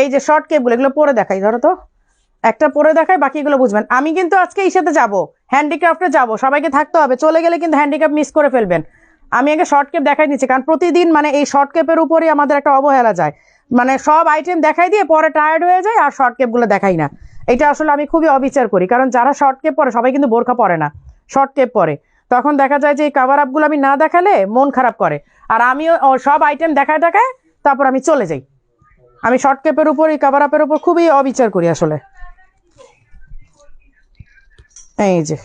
এই যে শর্ট কেপগুলো এগুলো পরে দেখাই, ধরো তো। একটা পরে দেখাই, বাকিগুলো বুঝবেন। আমি কিন্তু আজকে এই সাথে যাব হ্যান্ডিক্রাফটে যাব। সবাইকে থাকতে হবে, চলে গেলে কিন্তু হ্যান্ডিক্রাফট মিস করে ফেলবেন। আমি আগে শর্ট কেপ দেখাই দিচ্ছি কারণ প্রতিদিন মানে এই শর্ট কেপের উপরেই আমাদের একটা অবহেলা যায়। মানে সব আইটেম দেখাই দিয়ে পরে টায়ার্ড হয়ে যায়, আর শর্ট কেপগুলো দেখাই না। এটা আসলে আমি খুবই অবিচার করি, কারণ যারা শর্ট কেপ পরে, সবাই কিন্তু বোরখা পরে না শর্ট কেপ পরে। তখন দেখা যায় যে এই কাভার আপগুলো আমি না দেখালে মন খারাপ করে। আর আমিও সব আইটেম দেখায় দেখায় তারপর আমি চলে যাই। আমি শর্ট কেপের উপর, এই কাভার আপের উপর খুবই অবিচার করি আসলে। এই যে,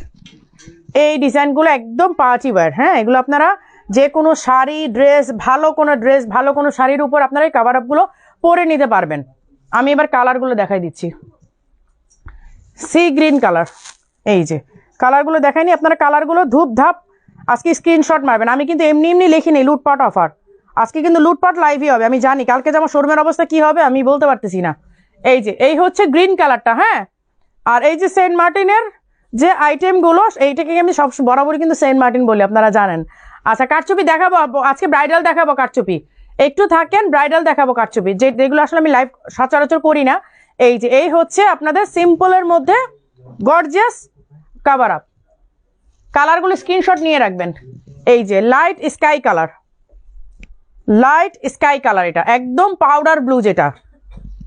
এই ডিজাইনগুলো একদম পার্টি ওয়্যার হ্যাঁ? এগুলো আপনারা যে কোনো শাড়ি ড্রেস ভালো কোনো ড্রেস ভালো কোনো শাড়ির উপর আপনারা এই কাভার আপগুলো পরে নিতে পারবেন। আমি এবার কালারগুলো দেখাই দিচ্ছি। সি গ্রিন কালার এই যে কালারগুলো দেখাইনি, আপনারা কালারগুলো ধূপ ধাপ আজকে স্ক্রিনশট মারবেন। আমি কিন্তু এমনি এমনি লিখিনি, লুটপাট অফার আজকে কিন্তু লুটপাট লাইভই হবে, আমি জানি। কালকে যে আমার শোরুমের অবস্থা কি হবে, আমি বলতে পারতেছি না। এই যে, এই হচ্ছে গ্রিন কালারটা হ্যাঁ? আর এই যে সেন্ট মার্টিনের যে আইটেমগুলো এইটাকে আমি সব বরাবরই কিন্তু সেন্ট মার্টিন বলি, আপনারা জানেন। আচ্ছা কারচুপি দেখাবো আজকে ব্রাইডাল দেখাবো কারচুপি। একটু থাকেন ব্রাইডাল দেখাবো কারচুপি। যে, যেগুলো আসলে আমি লাইভ সচরাচর করি না, এই যে, এই হচ্ছে আপনাদের সিম্পলের মধ্যে গর্জিয়াস কাভার আপ কালারগুলো স্ক্রিনশট নিয়ে রাখবেন। এই যে light sky colour light sky colour এটা। একদম পাউডার ব্লু যেটা।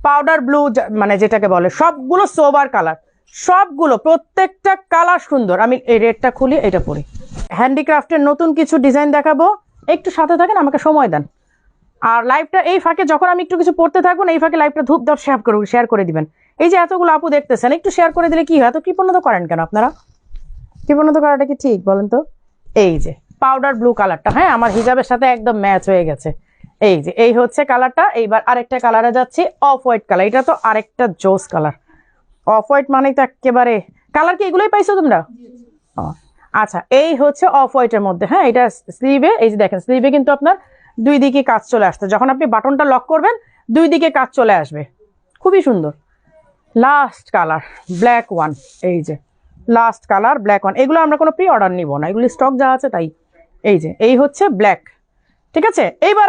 পাউডার ব্লু মানে যেটাকে বলে, সবগুলো সোবার কালার সবগুলো, প্রত্যেকটা কালার সুন্দর। আমি এই রেডটা খুলি, এটা পরি। হ্যান্ডিক্রাফটের নতুন কিছু ডিজাইন দেখাবো। একটু সাথে থাকেন, আমাকে সময় দেন। আর লাইভটা এই ফাঁকে যখন আমি একটু কিছু পড়তে থাকব এই ফাঁকে লাইভটা ধূপ ধপ শেয়ার করুন শেয়ার করে দিবেন। এই যে এতগুলো আপু দেখতেছেন, একটু শেয়ার করে দিলে কি হয়? এত কৃপণতা করেন কেন আপনারা? কৃপণতা করাটা কি ঠিক বলেন তো? এই যে। পাউডার ব্লু কালারটা হ্যাঁ আমার হিজাবের সাথে একদম ম্যাচ হয়ে গেছে। এই যে, এই হচ্ছে কালারটা এইবার আরেকটা কালারে যাচ্ছি অফ হোয়াইট কালার এটা তো আরেকটা জোস কালার অফ হোয়াইট মানেই তো একেবারে কালার কি এগুলোই পাইছো তোমরা? আচ্ছা এই হচ্ছে অফ হোয়াইটের মধ্যে। হ্যাঁ এটা স্লিভে এই যে দেখেন স্লিভে কিন্তু আপনার দুই দিকে কাজ চলে আসছে। যখন আপনি বাটনটা লক করবেন, দুই দিকে কাজ চলে আসবে। খুবই সুন্দর। লাস্ট কালার ব্ল্যাক ওয়ান এই যে লাস্ট কালার ব্ল্যাক ওয়ান এগুলো আমরা কোনো প্রি অর্ডার নিব না। এগুলি স্টক যা আছে তাই। এই যে এই হচ্ছে ব্ল্যাক ঠিক আছে? এইবার